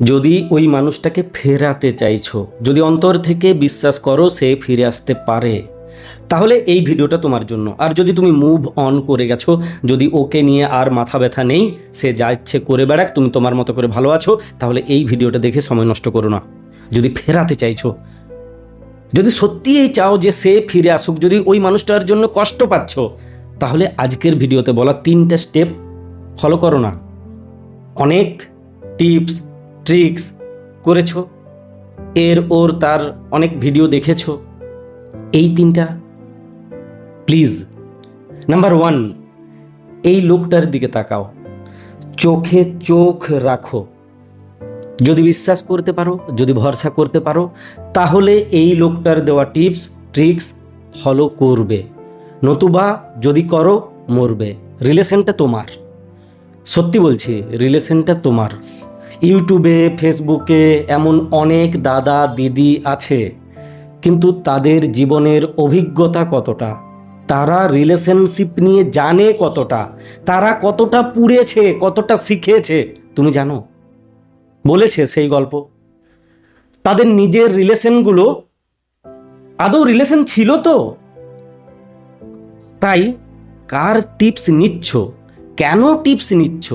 যদি ওই মানুষটাকে ফেরাতে চাইছো, যদি অন্তর থেকে বিশ্বাস করো সে ফিরে আসতে পারে, তাহলে এই ভিডিওটা তোমার জন্য। আর যদি তুমি মুভ অন করে গেছো, যদি ওকে নিয়ে আর মাথা ব্যথা নেই, সে যা ইচ্ছে করে বেড়াক, তুমি তোমার মতো করে ভালো আছো, তাহলে এই ভিডিওটা দেখে সময় নষ্ট করো না। যদি ফেরাতে চাইছো, যদি সত্যিই চাও যে সে ফিরে আসুক, যদি ওই মানুষটার জন্য কষ্ট পাচ্ছ, তাহলে আজকের ভিডিওতে বলা তিনটা স্টেপ ফলো করো না। অনেক টিপস ট্রিক্স করেছ? এর ওর তার অনেক ভিডিও দেখেছ। এই তিনটা? প্লিজ। নাম্বার ওয়ান, এই লোকটার দিকে তাকাও। চোখে চোখ রাখো। যদি বিশ্বাস করতে পারো, যদি ভরসা করতে পারো, তাহলে এই লোকটার দেওয়া টিপস, ট্রিক্স ফলো করবে। নতুবা যদি করো, মরবে। রিলেশনটা তোমার। সত্যি বলছি, রিলেশনটা তোমার। ইউটিউবে, ফেসবুকে এমন অনেক দাদা, দিদি আছে। কিন্তু তাদের জীবনের অভিজ্ঞতা কতটা? তারা রিলেশনশিপ নিয়ে জানে কতটা? তারা কতটা পুড়েছে, কতটা শিখেছে, তুমি জানো? বলেছে সেই গল্প। তাদের নিজের রিলেশনগুলো আদৌ রিলেশন ছিল তো? তাই কার টিপস নিচ্ছ? কেন টিপস নিচ্ছ?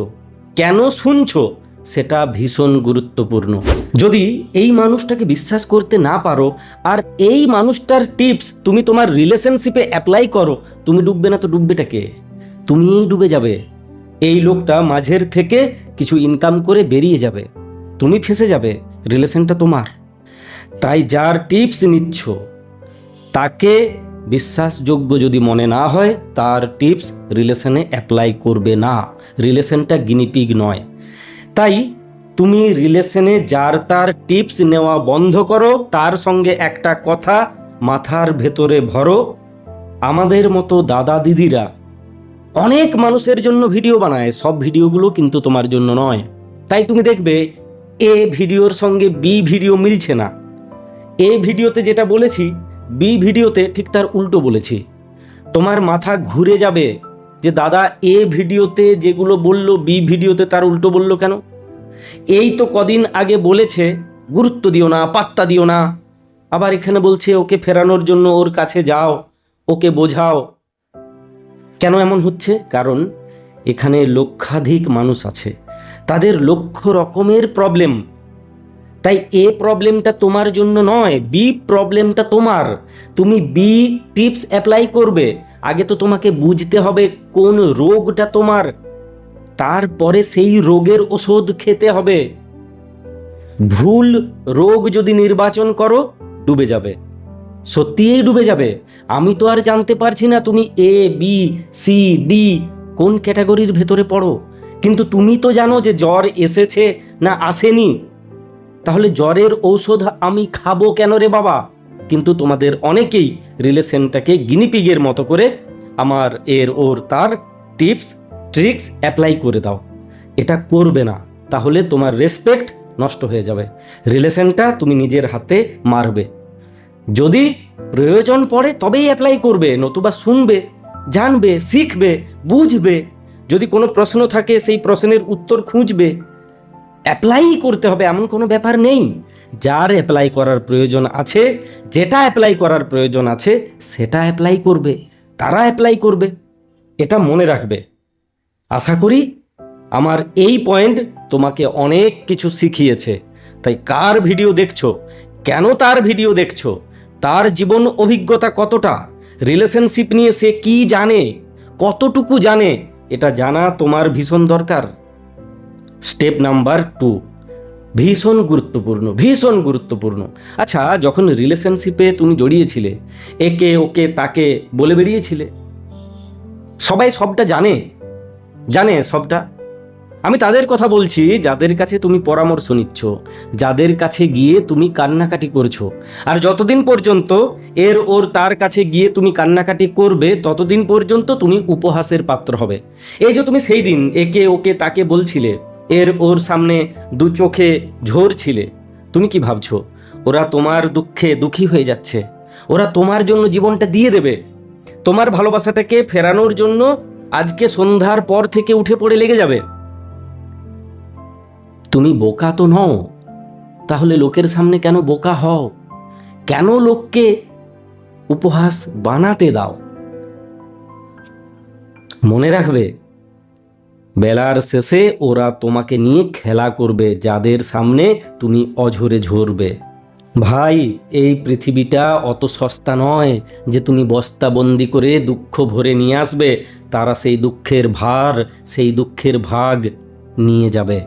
কেন শুনছো? সেটা ভীষণ গুরুত্বপূর্ণ। যদি এই মানুষটাকে বিশ্বাস করতে না পারো, আর এই মানুষটার টিপস তুমি তোমার রিলেশনশিপে অ্যাপ্লাই করো, তুমি ডুববে না তো ডুববেটাকে তুমিই ডুবে যাবে। এই লোকটা মাঝের থেকে কিছু ইনকাম করে বেরিয়ে যাবে। তুমি ফেসে যাবে। রিলেশনটা তোমার। তাই যার টিপস নিচ্ছ, তাকে বিশ্বাসযোগ্য যদি মনে না হয়, তার টিপস রিলেশনে অ্যাপ্লাই করবে না। রিলেশনটা গিনিপিগ নয়। তাই তুমি রিলেশনে যার তার টিপস নেওয়া বন্ধ করো, তার সঙ্গে একটা কথা মাথার ভেতরে ভরো। আমাদের মতো দাদা দিদিরা অনেক মানুষের জন্য ভিডিও বানায়, সব ভিডিওগুলো কিন্তু তোমার জন্য নয়। তাই তুমি দেখবে, এ ভিডিওর সঙ্গে বি ভিডিও মিলছে না। এ ভিডিওতে যেটা বলেছি, বি ভিডিওতে ঠিক তার উল্টো বলেছি। তোমার মাথা ঘুরে যাবে যে দাদা এ ভিডিওতে যেগুলো বলল, বি ভিডিওতে তার উল্টো বলল কেন? এই তো কদিন আগে বলেছে, গুরুত্ব দিও না, পাত্তা দিও না। আবার এখানে বলছে, ওকে ফেরানোর জন্য ওর কাছে যাও, ওকে বোঝাও। কেন এমন হচ্ছে? কারণ এখানে লক্ষাধিক মানুষ আছে। তাদের লক্ষ রকমের প্রবলেম তাই এ প্রবলেমটা তোমার জন্য নয়, বি প্রবলেমটা তোমার। তুমি বি টিপস অ্যাপ্লাই করবে। আগে তো তোমাকে বুঝতে হবে কোন রোগটা তোমার। তারপরে সেই রোগের ওষুধ খেতে হবে। ভুল রোগ যদি নির্বাচন করো, ডুবে যাবে। সত্যিই ডুবে যাবে। আমি তো আর জানতে পারছি না তুমি এ বি সি ডি কোন ক্যাটাগরির ভেতরে পড়ো। কিন্তু তুমি তো জানো যে জ্বর এসেছে না আসেনি। তাহলে জ্বরের ঔষধ আমি খাব কেন রে বাবা? কিন্তু তোমাদের অনেকেই রিলেশনটাকে গিনিপিগের মতো করে আমার, এর, ওর, তার টিপস ট্রিক্স অ্যাপ্লাই করে দাও। এটা করবে না, তাহলে তোমার রেসপেক্ট নষ্ট হয়ে যাবে। রিলেশনটা তুমি নিজের হাতে মারবে। যদি প্রয়োজন পড়ে তবেই অ্যাপ্লাই করবে, নতুবা শুনবে, জানবে, শিখবে, বুঝবে। যদি কোনো প্রশ্ন থাকে, সেই প্রশ্নের উত্তর খুঁজবে। অ্যাপ্লাই করতে হবে, এমন কোনো ব্যাপার নেই। যার অ্যাপ্লাই করার প্রয়োজন আছে, যেটা অ্যাপ্লাই করার প্রয়োজন আছে, সেটা অ্যাপ্লাই করবে, তারা অ্যাপ্লাই করবে, এটা মনে রাখবে। আশা করি আমার এই পয়েন্ট তোমাকে অনেক কিছু শিখিয়েছে। তাই কার ভিডিও দেখছ? কেন তার ভিডিও দেখছ? তার জীবন অভিজ্ঞতা কতটা? রিলেশনশিপ নিয়ে সে কি জানে? কতটুকু জানে? এটা জানা তোমার ভীষণ দরকার। স্টেপ নাম্বার টু ভীষণ গুরুত্বপূর্ণ ভীষণ গুরুত্বপূর্ণ। আচ্ছা যখন রিলেশনশিপে তুমি জড়িয়েছিলে, একে ওকে তাকে বলে বেরিয়েছিলে? সবাই সবটা জানে? জানে সবটা? আমি তাদের কথা বলছি, যাদের কাছে তুমি পরামর্শ নিচ্ছ, যাদের কাছে গিয়ে তুমি কান্নাকাটি করছ। আর যতদিন পর্যন্ত এর ওর তার কাছে গিয়ে তুমি কান্নাকাটি করবে, ততদিন পর্যন্ত তুমি উপহাসের পাত্র হবে। এই যে তুমি সেই দিন একে ওকে তাকে বলছিলে এর ওর সামনে দু চোখে ঝরছিলে তুমি কি ভাবছ? ওরা তোমার দুঃখে দুঃখী হয়ে যাচ্ছে। ওরা তোমার জন্য জীবনটা দিয়ে দেবে। তোমার ভালোবাসাটাকে ফেরানোর জন্য আজকে সন্ধ্যার পর থেকে উঠে পড়ে লেগে যাবে। তুমি বোকা তো নও। তাহলে লোকের সামনে কেন বোকা হও? কেন লোককে উপহাস বানাতে দাও? মনে রাখবে বেলার শেষে ওরা তোমাকে নিয়ে খেলা করবে, যাদের সামনে তুমি অঝরে ঝরবে। ভাই, এই পৃথিবীটা অত সস্তা নয় যে তুমি বস্তাবন্দি করে দুঃখ ভরে নিয়ে আসবে, তারা সেই দুঃখের ভার, সেই দুঃখের ভাগ নিয়ে যাবে।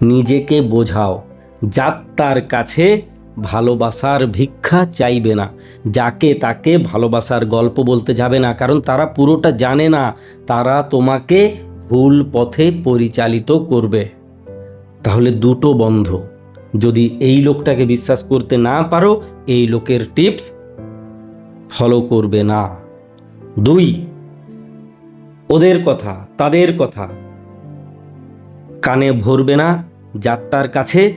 নিজেকে বোঝাও যাত্রার কাছে ভালোবাসার ভিক্ষা চাইবে না, যাকে তাকে ভালোবাসার গল্প বলতে যাবে না, কারণ তারা পুরোটা জানে না, তারা তোমাকে ভুল পথে পরিচালিত করবে। তাহলে দুটো বন্ধ। যদি এই লোকটাকে বিশ্বাস করতে না পারো, এই লোকের টিপস ফলো করবে না। দুই, ওদের কথা, তাদের কথা কানে ভরবে না, যাত্রার কাছে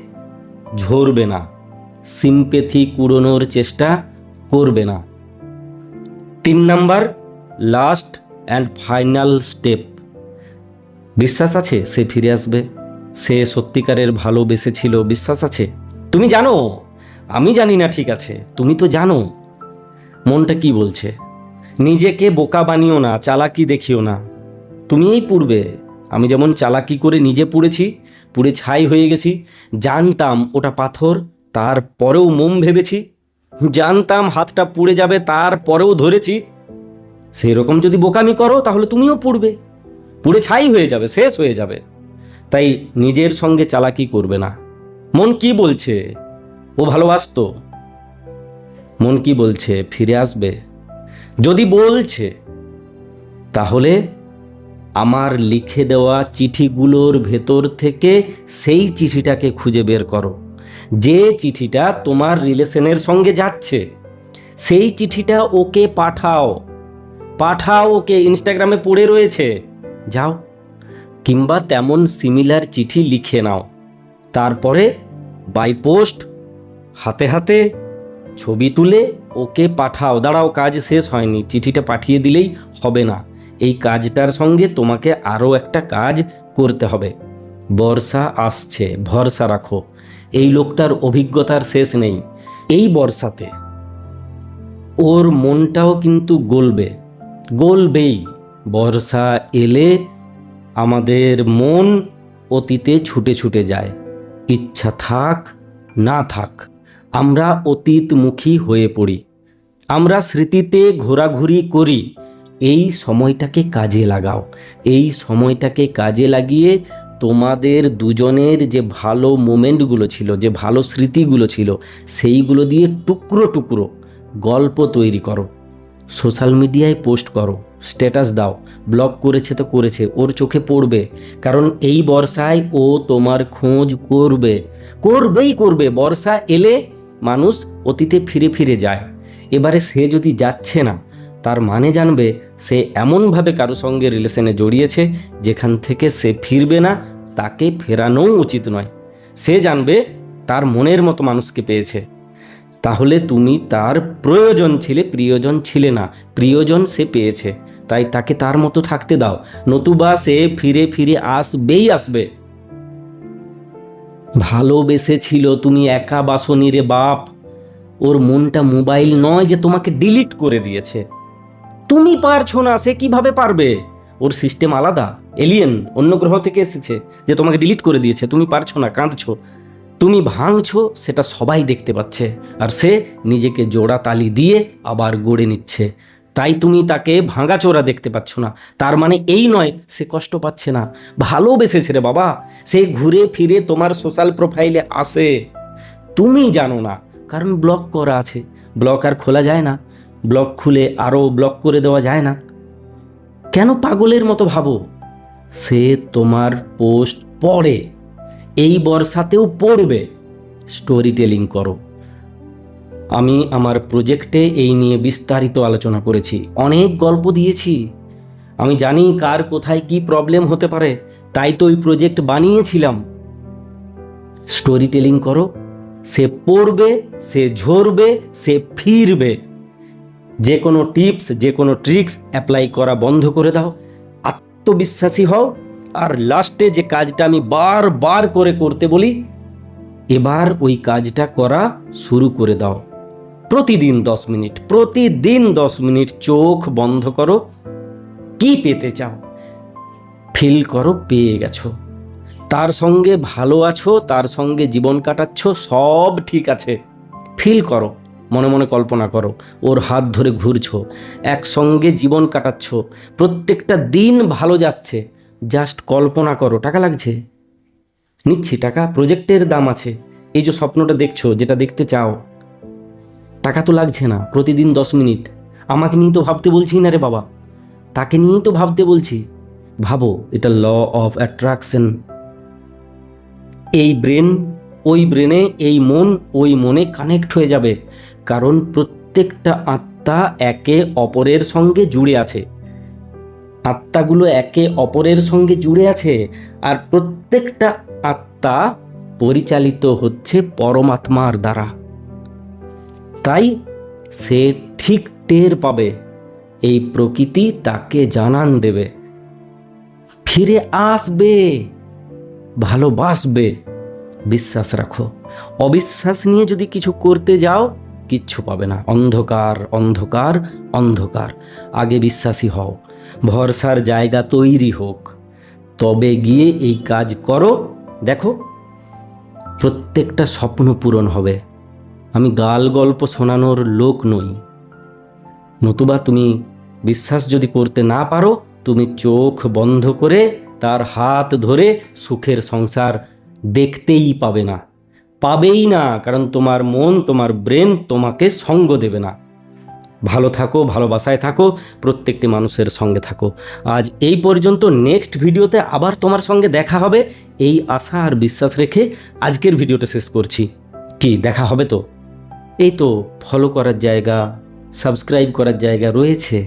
ঝরবে না, সিম্পেথি কুড়োনোর চেষ্টা করবে না। তিন number last and final step বিশ্বাস আছে সে ফিরে আসবে? সে সত্যিকারের ভালোবেসেছিল, বিশ্বাস আছে? তুমি জানো? আমি জানি না ঠিক আছে, তুমি তো জানো। মনটা কি বলছে? নিজেকে বোকা বানিও না, চালাকি দেখিও না। তুমিই পুড়বে আমি যেমন চালাকি করে নিজে পুড়েছি, পুড়ে ছাই হয়ে গেছি, জানতাম ওটা পাথর, তারপরেও মোম ভেবেছি। জানতাম হাতটা পুড়ে যাবে, তারপরেও ধরেছি। সেই রকম যদি বোকামি করো, তাহলে তুমিও পুড়বে। পুড়ে ছাই হয়ে যাবে, শেষ হয়ে যাবে। তাই নিজের সঙ্গে চালাকি করবে না। মন কি বলছে? ও ভালোবাসতো। মন কি বলছে? ফিরে আসবে। যদি বলছে, তাহলে আমার লিখে দেওয়া চিঠিগুলোর ভেতর থেকে সেই চিঠিটাকে খুঁজে বের করো। যে চিঠিটা তোমার রিলেশনের সঙ্গে যাচ্ছে, সেই চিঠিটা ওকে পাঠাও। পাঠাও ওকে, ইনস্টাগ্রামে পড়ে রয়েছে। যাও, কিংবা তেমন সিমিলার চিঠি লিখে নাও। তারপরে বাই পোস্ট হাতে হাতে ছবি তুলে ওকে পাঠাও। দাঁড়াও, কাজ শেষ হয়নি। চিঠিটা পাঠিয়ে দিলেই হবে না। এই কাজটার সঙ্গে তোমাকে আরও একটা কাজ করতে হবে। বর্ষা আসছে, ভরসা রাখো। এই লোকটার অভিজ্ঞতার শেষ নেই। এই বর্ষাতে ওর মনটাও কিন্তু গলবে। গলবেই। বর্ষা এলে আমাদের মন অতীতে ছুটে ছুটে যায়। ইচ্ছা থাক, না থাক, আমরা অতীতমুখী হয়ে পড়ি। আমরা স্মৃতিতে ঘোরাঘুরি করি, এই সময়টাকে কাজে লাগাও। এই সময়টাকে কাজে লাগিয়ে তোমাদের দুজনের যে ভালো মোমেন্টগুলো ছিল, যে ভালো স্মৃতিগুলো ছিল, সেইগুলো দিয়ে টুকরো টুকরো গল্প তৈরি করো। সোশ্যাল মিডিয়ায় পোস্ট করো। স্ট্যাটাস দাও। ব্লগ করেছে তো করেছে, ওর চোখে পড়বে। কারণ এই বর্ষায় ও তোমার খোঁজ করবে। করবেই করবে, বর্ষা এলে মানুষ অতীতে ফিরে ফিরে যায়। এবারে সে যদি যাচ্ছে না, তার মানে জানবে সে এমনভাবে কারও সঙ্গে রিলেশনে জড়িয়েছে, যেখান থেকে সে ফিরবে না, তাকে ফেরানোও উচিত নয়। সে জানবে তার মনের মতো মানুষকে পেয়েছে। তাহলে তুমি তার প্রয়োজন ছিলে, প্রিয়জন ছিলে না। প্রিয়জন সে পেয়েছে। তাই তাকে তার মতো থাকতে দাও। নতুবা সে ফিরে ফিরে আসবেই আসবে। ভালোবেসেছিল তুমি একা বাসনি রে বাপ। ওর মনটা মোবাইল নয় যে তোমাকে ডিলিট করে দিয়েছে। তুমি পারছ না, সে কীভাবে পারবে? ওর সিস্টেম আলাদা এলিয়েন অন্য গ্রহ থেকে এসেছে যে তোমাকে ডিলিট করে দিয়েছে। তুমি পারছ না, কাঁদছো। তুমি ভাঙছো, সেটা সবাই দেখতে পাচ্ছে। আর সে নিজেকে জোড়া তালি দিয়ে আবার গড়ে নিচ্ছে। তাই তুমি তাকে ভাঙাচোরা দেখতে পাচ্ছ না। তার মানে এই নয়, সে কষ্ট পাচ্ছে না। ভালোবেসেছে রে বাবা। সে ঘুরে ফিরে তোমার সোশ্যাল প্রোফাইলে আসে। তুমি জানো না, কারণ ব্লক করা আছে। ব্লক আর খোলা যায় না। ব্লক খুলে আরও ব্লক করে দেওয়া যায় না। কেন পাগলের মতো ভাবো? সে তোমার পোস্ট পড়ে। এই বর্ষাতেও পড়বে। স্টোরি টেলিং করো। আমি আমার প্রজেক্টে এই নিয়ে বিস্তারিত আলোচনা করেছি। অনেক গল্প দিয়েছি। আমি জানি কার কোথায় কি প্রবলেম হতে পারে, তাই তো ওই প্রজেক্ট বানিয়েছিলাম। স্টোরি টেলিং করো, সে পড়বে, সে ঝরবে, সে ফিরবে। যে কোনো টিপস যে কোনো ট্রিক্স অ্যাপ্লাই করা বন্ধ করে দাও। আত্মবিশ্বাসী হও, আর লাস্টে যে কাজটা আমি বারবার করে করতে বলি, এবার ওই কাজটা করা শুরু করে দাও। প্রতিদিন দশ মিনিট, প্রতিদিন দশ মিনিট চোখ বন্ধ করো। কি পেতে চাও? ফিল করো, পেয়ে গেছো। তার সঙ্গে ভালো আছো, তার সঙ্গে জীবন কাটাচ্ছ, সব ঠিক আছে। ফিল করো, মনে মনে কল্পনা করো, ওর হাত ধরে ঘুরছো, একসঙ্গে জীবন কাটাচ্ছ, প্রত্যেকটা দিন ভালো যাচ্ছে, জাস্ট কল্পনা করো, টাকা লাগছে? নিচ্ছি টাকা, প্রজেক্টের দাম আছে। এই যে স্বপ্নটা দেখছ, যেটা দেখতে চাও টাকা তো লাগছে না, প্রতিদিন দশ মিনিট। আমাকে নিয়ে তো ভাবতে বলছি না রে বাবা। তাকে নিয়েই তো ভাবতে বলছি। ভাবো, এটা ল অফ অ্যাট্রাকশন। এই ব্রেন, ওই ব্রেনে, এই মন, ওই মনে কানেক্ট হয়ে যাবে। কারণ প্রত্যেকটা আত্মা একে অপরের সঙ্গে জুড়ে আছে। আত্মাগুলো একে অপরের সঙ্গে জুড়ে আছে আর প্রত্যেকটা আত্মা পরিচালিত হচ্ছে পরমাত্মার দ্বারা। তাই সে ঠিক টের পাবে। এই প্রকৃতি তাকে জানান দেবে। ফিরে আসবে, ভালোবাসবে। বিশ্বাস রাখো, অবিশ্বাস নিয়ে যদি কিছু করতে যাও, কিচ্ছু পাবে না। অন্ধকার অন্ধকার অন্ধকার। আগে বিশ্বাসী হও, ভরসার জায়গা তৈরি হোক। তবে গিয়ে এই কাজ করো, দেখো, প্রত্যেকটা স্বপ্ন পূরণ হবে। আমি গাল গল্প শোনানোর লোক নই। নতুবা তুমি বিশ্বাস যদি করতে না পারো, তুমি চোখ বন্ধ করে তার হাত ধরে সুখের সংসার দেখতেই পাবে না। পাবেই না, কারণ তোমার মন, তোমার ব্রেন তোমাকে সঙ্গ দেবে না। ভালো থাকো, ভালোবাসায় থাকো, প্রত্যেকটি মানুষের সঙ্গে থাকো। আজ এই পর্যন্ত, নেক্সট ভিডিওতে আবার তোমার সঙ্গে দেখা হবে। এই আশা আর বিশ্বাস রেখে আজকের ভিডিওটা শেষ করছি। কি, দেখা হবে তো? এই তো ফলো করার জায়গা সাবস্ক্রাইব করার জায়গা রয়েছে।